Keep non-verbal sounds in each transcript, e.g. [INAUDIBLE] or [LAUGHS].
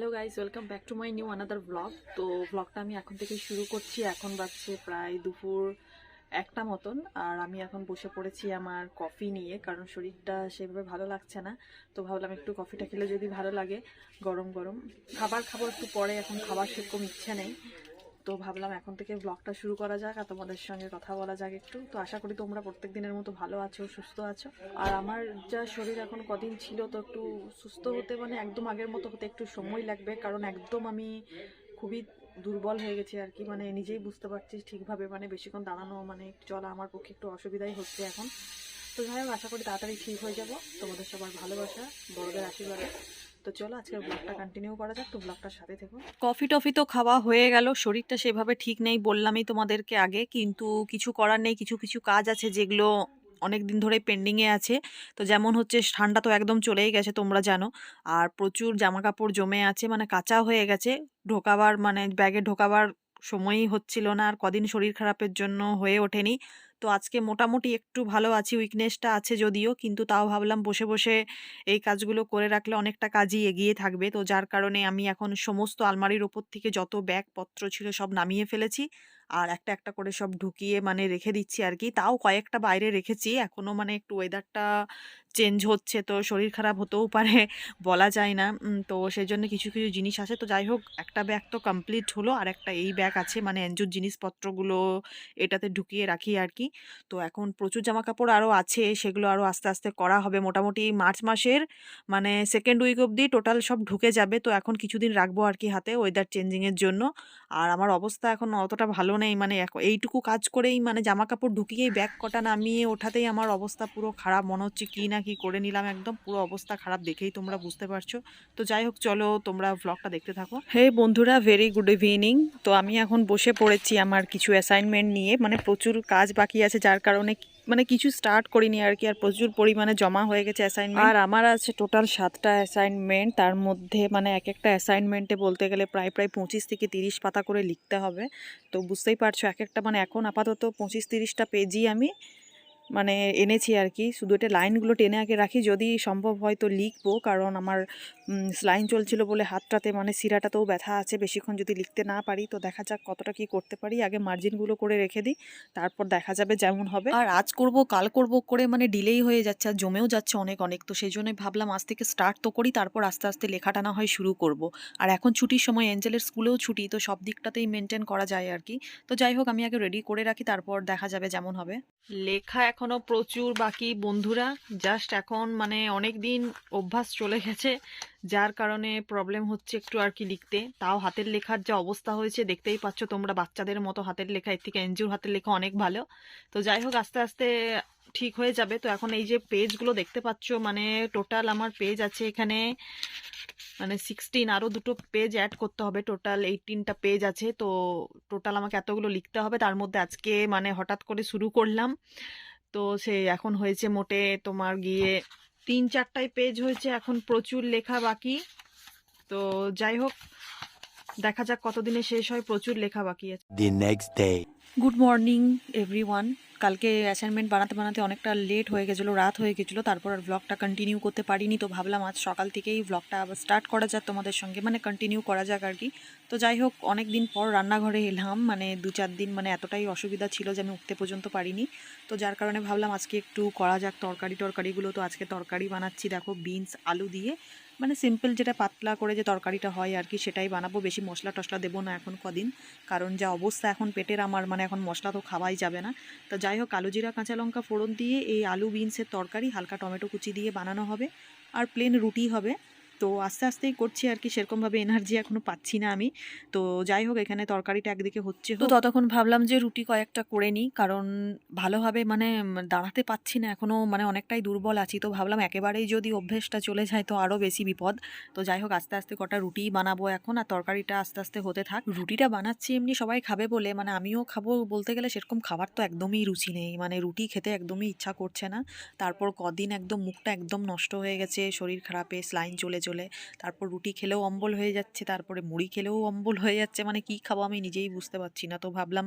Hello guys welcome back to my new another vlog তো ব্লগটা আমি এখন থেকে শুরু করছি। এখন বাজছে প্রায় দুপুর একটা মতন, আর আমি এখন বসে পড়েছি আমার কফি নিয়ে, কারণ শরীরটা সেভাবে ভালো লাগছে না। তো ভাবলাম একটু কফিটা খেলে যদি ভালো লাগে, গরম গরম। খাবার খাব একটু পরে, এখন খাবার সেরকম ইচ্ছে নেই। তো ভাবলাম এখন থেকে ব্লগটা শুরু করা যাক আর তোমাদের সঙ্গে কথা বলা যাক একটু। তো আশা করি তোমরা প্রত্যেক দিনের মতো ভালো আছো, সুস্থ আছো। আর আমার যা শরীর এখন কদিন ছিল তো একটু সুস্থ হতে মানে একদম আগের মতো হতে একটু সময় লাগবে, কারণ একদম আমি খুবই দুর্বল হয়ে গেছি আর কি। মানে নিজেই বুঝতে পারছি ঠিকভাবে মানে বেশিক্ষণ দাঁড়ানো মানে চলা আমার পক্ষে একটু অসুবিধাই হচ্ছে এখন। তো যাই হোক, আশা করি তাড়াতাড়ি ঠিক হয়ে যাব। তোমাদের সবার ভালোবাসা, বড়দের আশীর্বাদে। তো চলো আজকের ব্লগটা কন্টিনিউ করা যাক, তো ব্লগটার সাথে থেকো। কফি টফি তো খাওয়া হয়ে গেল, শরীরটা সেভাবে ঠিক নেই বললামই তোমাদেরকে আগে, কিন্তু কিছু করার নেই, কিছু কিছু কাজ আছে যেগুলো অনেক দিন ধরে পেন্ডিংয়ে আছে। তো যেমন হচ্ছে, ঠান্ডা তো একদম চলেই গেছে, তোমরা জানো। আর প্রচুর জামা কাপড় জমে আছে মানে কাঁচা হয়ে গেছে, ঢোকাবার মানে ব্যাগে ঢোকাবার সময়ই হচ্ছিল না আর কদিন শরীর খারাপের জন্য হয়ে ওঠেনি। তো আজকে মোটামুটি একটু ভালো আছি, উইকনেসটা আছে যদিও, কিন্তু তাও ভাবলাম বসে বসে এই কাজগুলো করে রাখলে অনেকটা কাজই এগিয়ে থাকবে। তো যার কারণে আমি এখন সমস্ত আলমারির ওপর থেকে যত ব্যাগপত্র ছিল সব নামিয়ে ফেলেছি আর একটা একটা করে সব ঢুকিয়ে মানে রেখে দিচ্ছি আর কি। তাও কয়েকটা বাইরে রেখেছি। এখনও মানে একটু ওয়েদারটা চেঞ্জ হচ্ছে, তো শরীর খারাপ হতেও পারে, [LAUGHS] বলা যায় না। তো সেই জন্য কিছু কিছু জিনিস আছে। তো যাই হোক, একটা ব্যাগ তো কমপ্লিট হলো, আর একটা এই ব্যাগ আছে মানে এনজুর জিনিসপত্রগুলো এটাতে ঢুকিয়ে রাখি আর কি তো এখন প্রচুর জামা কাপড় আরও আছে, সেগুলো আরও আস্তে আস্তে করা হবে। মোটামুটি মার্চ মাসের মানে সেকেন্ড উইক অবধি টোটাল সব ঢুকে যাবে। তো এখন কিছুদিন রাখব আর কি হাতে ওয়েদার চেঞ্জিংয়ের জন্য। আর আমার অবস্থা এখন অতটা ভালো নেই মানে এইটুকু কাজ করেই মানে জামা কাপড় ঢুকিয়েই ব্যাগ কটা নামিয়ে ওঠাতেই আমার অবস্থা পুরো খারাপ। মনে হচ্ছে কি না কি করে নিলাম একদম পুরো অবস্থা খারাপ দেখেই তোমরা বুঝতে পারছ। তো যাই হোক চলো তোমরা ভ্লগটা দেখতে থাকো। হে বন্ধুরা ভেরি গুড ইভিনিং তো আমি এখন বসে পড়েছি আমার কিছু অ্যাসাইনমেন্ট নিয়ে। মানে প্রচুর কাজ বাকি আছে যার কারণে মানে কিছু স্টার্ট করিনি আর কি আর প্রচুর পরিমাণে জমা হয়ে গেছে অ্যাসাইনমেন্ট আর আমার আছে টোটাল সাতটা অ্যাসাইনমেন্ট তার মধ্যে মানে এক একটা অ্যাসাইনমেন্টে বলতে গেলে প্রায় প্রায় পঁচিশ থেকে তিরিশ পাতা করে লিখতে হবে। তো বুঝতেই পারছ এক একটা মানে এখন আপাতত পঁচিশ তিরিশটা পেজই আমি মানে এনেছি আর কি। শুধু এটা লাইনগুলো টেনে আগে রাখি যদি সম্ভব হয় তো লিখব কারণ আমার লাইন চলছিল বলে হাতটাতে মানে শিরাটাতেও ব্যথা আছে। বেশিক্ষণ যদি লিখতে না পারি তো দেখা যাক কতটা কি করতে পারি। আগে মার্জিনগুলো করে রেখে দিই তারপর দেখা যাবে যেমন হবে। আর আজ করব কাল করব করে মানে ডিলেই হয়ে যাচ্ছে আর জমেও যাচ্ছে অনেক অনেক। তো সেই জন্যই ভাবলাম আজ থেকে স্টার্ট তো করি তারপর আস্তে আস্তে লেখাটা না হয় শুরু করব। আর এখন ছুটির সময় এঞ্জেলের স্কুলেও ছুটি তো সব দিকটাতেই মেনটেন করা যায় আর কি। তো যাই হোক আমি আগে রেডি করে রাখি তারপর দেখা যাবে যেমন হবে। লেখা এখনও প্রচুর বাকি বন্ধুরা। জাস্ট এখন মানে অনেক দিন অভ্যাস চলে গেছে, যার কারণে প্রবলেম হচ্ছে একটু আর কি লিখতে। তাও হাতের লেখার যা অবস্থা হয়েছে, দেখতেই পাচ্ছ তোমরা বাচ্চাদের মতো হাতের লেখা, এর থেকে এনজিওর হাতের লেখা অনেক ভালো। তো যাই হোক, আস্তে আস্তে ঠিক হয়ে যাবে। তো এখন এই যে পেজগুলো দেখতে পাচ্ছ মানে টোটাল আমার পেজ আছে এখানে মানে সিক্সটিন আরও দুটো পেজ অ্যাড করতে হবে। টোটাল এইটিনটা পেজ আছে, তো টোটাল আমাকে এতগুলো লিখতে হবে। তার মধ্যে আজকে মানে হঠাৎ করে শুরু করলাম। তো সে এখন হয়েছে মোটে তোমার গিয়ে তিন চারটাই পেজ হয়েছে এখন প্রচুর লেখা বাকি। তো যাই হোক দেখা যাক কতদিনে শেষ হয় প্রচুর লেখা বাকি আছে. গুড মর্নিং এভরিওয়ান কালকে অ্যাসাইনমেন্ট বানাতে বানাতে অনেকটা লেট হয়ে গেছিল, রাত হয়ে গেছিল, তারপর আর ব্লগটা কন্টিনিউ করতে পারিনি, তো ভাবলাম আজ সকাল থেকেই ব্লগটা আবার স্টার্ট করা যাক তোমাদের সঙ্গে মানে কন্টিনিউ করা যাক আর কি। তো যাই হোক অনেক দিন পর রান্নাঘরে এলাম মানে দু চার দিন মানে এতটাই অসুবিধা ছিল যে আমি উঠতে পর্যন্ত পারিনি। তো যার কারণে ভাবলাম আজকে একটু করা যাক তরকারি টরকারিগুলো তো আজকে তরকারি বানাচ্ছি, দেখো বিনস আলু দিয়ে। মানে সিম্পল যেটা পাতলা করে যে তরকারিটা হয় আর কি, সেটাই বানাবো। বেশি মশলা টশলা দেবো না এখন কদিন। কারণ যা অবস্থা এখন পেটের আমার মানে এখন মশলা তো খাওয়াই যাবে না। তো যাই হোক আলু জিরা কাঁচা লঙ্কা ফোড়ন দিয়ে এই আলু, বিনসের তরকারি, হালকা টমেটো কুচি দিয়ে বানানো হবে। আর প্লেন রুটি হবে। তো আস্তে আস্তেই করছি আর কি সেরকমভাবে এনার্জি এখনও পাচ্ছি না আমি। তো যাই হোক এখানে তরকারিটা একদিকে হচ্ছে তো ততক্ষণ ভাবলাম যে রুটি কয়েকটা করে নিই কারণ ভালোভাবে মানে দাঁড়াতে পাচ্ছি না এখনও মানে অনেকটাই দুর্বল আছি। তো ভাবলাম একেবারেই যদি অভ্যেসটা চলে যায় তো আরও বেশি বিপদ। তো যাই হোক আস্তে আস্তে কটা রুটি বানাবো এখন আর তরকারিটা আস্তে আস্তে হতে থাক। রুটিটা বানাচ্ছি এমনি সবাই খাবে বলে মানে আমিও খাব বলতে গেলে সেরকম খাবার তো একদমই রুচি নেই। মানে রুটি খেতে একদমই ইচ্ছা করছে না। তারপর কদিন একদম মুখটা একদম নষ্ট হয়ে গেছে শরীর খারাপে স্লাইন চলে চলে। তারপর রুটি খেলেও অম্বল হয়ে যাচ্ছে, তারপরে মুড়ি খেলেও অম্বল হয়ে যাচ্ছে। মানে কি খাব আমি নিজেই বুঝতে পারছি না। তো ভাবলাম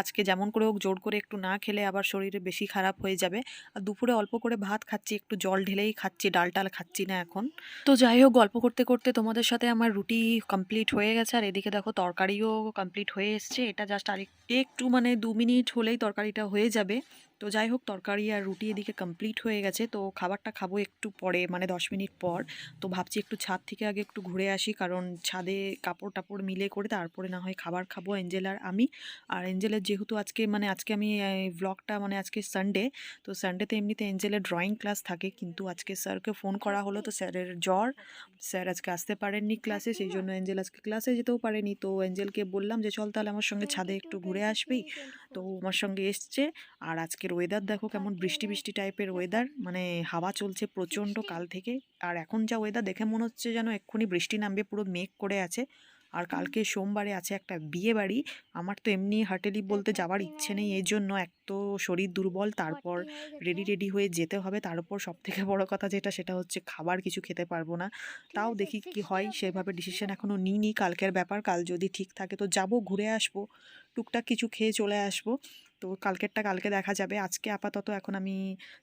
আজকে যেমন করে হোক জোর করে একটু না খেলে আবার শরীরে বেশি খারাপ হয়ে যাবে। আর দুপুরে অল্প করে ভাত খাচ্ছি, একটু জল ঢেলেই খাচ্ছি ডাল টাল খাচ্ছি না এখন। তো যাই হোক, গল্প করতে করতে তোমাদের সাথে আমার রুটি কমপ্লিট হয়ে গেছে। আর এদিকে দেখো তরকারিও কমপ্লিট হয়ে এসছে। এটা জাস্ট আর একটু মানে দু মিনিট হলেই তরকারিটা হয়ে যাবে। তো যাই হোক, তরকারি আর রুটি এদিকে কমপ্লিট হয়ে গেছে। তো খাবারটা খাব একটু পরে মানে দশ মিনিট পর। তো ভাবছি একটু ছাদ থেকে আগে একটু ঘুরে আসি, কারণ ছাদে কাপড় টাপড় মিলে করে তারপরে না হয় খাবার খাব এঞ্জেল আর আমি। আর এঞ্জেলের যেহেতু আজকে মানে আজকে আমি ব্লগটা মানে আজকে সানডে তো সানডেতে এমনিতে এঞ্জেলের ড্রয়িং ক্লাস থাকে। কিন্তু আজকে স্যারকে ফোন করা হলো, তো স্যারের জ্বর। স্যার আজকে আসতে পারেননি ক্লাসে সেই জন্য এঞ্জেল আজকে ক্লাসে যেতেও পারেনি। তো এঞ্জেলকে বললাম যে, চল তাহলে আমার সঙ্গে ছাদে একটু ঘুরে আসবি। তো আমার সঙ্গে এসছে। আর আজকের ওয়েদার দেখো কেমন বৃষ্টি বৃষ্টি টাইপের ওয়েদার মানে হাওয়া চলছে প্রচণ্ড কাল থেকে। আর এখন যা ওয়েদার দেখে মনে হচ্ছে যেন এক্ষুনি বৃষ্টি নামবে পুরো মেঘ করে আছে। আর কালকে সোমবারে আছে একটা বিয়ে বাড়ি আমার তো এমনি হাটেলি বলতে যাওয়ার ইচ্ছে নেই এই জন্য এক তো শরীর দুর্বল, তারপর রেডি রেডি হয়ে যেতে হবে। তার উপর সব থেকে বড় কথা যেটা, সেটা হচ্ছে খাবার কিছু খেতে পারব না। তাও দেখি কি হয়, সেভাবে ডিসিশন এখনও নিইনি। কালকের ব্যাপার, কাল যদি ঠিক থাকে তো যাব, ঘুরে আসব। টুকটাক কিছু খেয়ে চলে আসব। তো কালকেরটা কালকে দেখা যাবে। আজকে আপাতত এখন আমি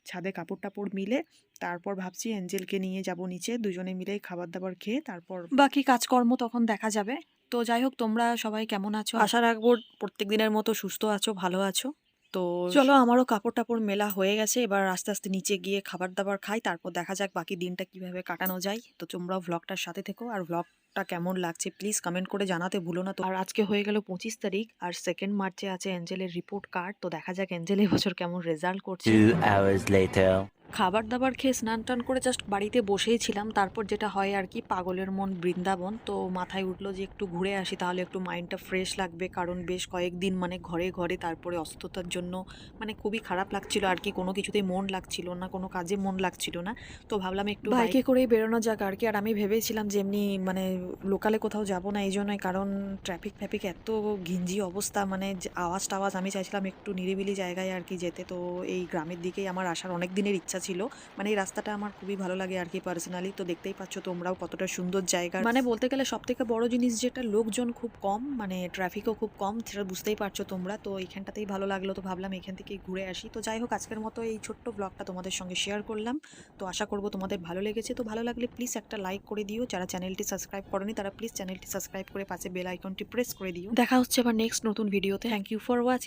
ছাদে কাপড় টাপড় মিলে তারপর ভাবছি অ্যাঞ্জেলকে নিয়ে যাব নিচে দুজনে মিলে খাবার দাবার খেয়ে তারপর বাকি কাজকর্ম তখন দেখা যাবে। তো যাই হোক তোমরা সবাই কেমন আছো? আশা রাখব প্রত্যেক দিনের মতো সুস্থ আছো ভালো আছো। তো চলো আমারও কাপড় টাপড় মেলা হয়ে গেছে। এবার আস্তে আস্তে নিচে গিয়ে খাবার দাবার খাই। তারপর দেখা যাক বাকি দিনটা কীভাবে কাটানো যায়। তো তোমরাও ভ্লগটার সাথে থেকো। আর ভ্লগটা কেমন লাগছে প্লিজ কমেন্ট করে জানাতে ভুলো না তো। আর আজকে হয়ে গেল পঁচিশ তারিখ। আর সেকেন্ড মার্চে আছে অ্যাঞ্জেলের রিপোর্ট কার্ড তো দেখা যাক অ্যাঞ্জেল এবছর কেমন রেজাল্ট করছে. খাবার দাবার খেয়ে স্নান টান করে জাস্ট বাড়িতে বসেই ছিলাম। তারপর যেটা হয় আর কি পাগলের মন বৃন্দাবন। তো মাথায় উঠল যে একটু ঘুরে আসি তাহলে একটু মাইন্ডটা ফ্রেশ লাগবে। কারণ বেশ কয়েকদিন মানে ঘরে ঘরে তারপরে অসুস্থতার জন্য মানে খুবই খারাপ লাগছিল আর কি। কোনো কিছুতেই মন লাগছিল না কোনো কাজে মন লাগছিল না। তো ভাবলাম একটু বাইকে করেই বেরোনো যাক আর কি। আর আমি ভেবেছিলাম যে এমনি মানে লোকালে কোথাও যাব না এই জন্যই কারণ ট্রাফিক ফ্যাফিক এত ঘিঞ্জি অবস্থা মানে আওয়াজ টাওয়াজ আমি চাইছিলাম একটু নিরিবিলি জায়গায় আর কি যেতে। তো এই গ্রামের দিকেই আমার আসার অনেক দিনের ইচ্ছা ছিল। মানে এই রাস্তাটা আমার খুবই ভালো লাগে আর কি পার্সোনালি তো দেখতেই পাচ্ছ তোমরাও কতটা সুন্দর জায়গা। মানে বলতে গেলে সব থেকে বড় জিনিস যেটা লোকজন খুব কম মানে ট্রাফিকও খুব কম সেটা বুঝতেই পারছ তোমরা। তো এইখানটাতেই ভালো লাগল তো ভাবলাম এখান থেকে ঘুরে আসি। তো যাই হোক আজকের মতো এই ছোট্ট ব্লগটা তোমাদের সঙ্গে শেয়ার করলাম। তো আশা করব তোমাদের ভালো লেগেছে। তো ভালো লাগলে প্লিজ একটা লাইক করে দিও। যারা চ্যানেলটি সাবস্ক্রাইব করনি তারা প্লিজ চ্যানেলটি সাবস্ক্রাইব করে পাশে বেল আইকনটি প্রেস করে দিও। দেখা হচ্ছে আবার নেক্সট নতুন ভিডিওতে থ্যাংক ইউ ফর ওয়াচিং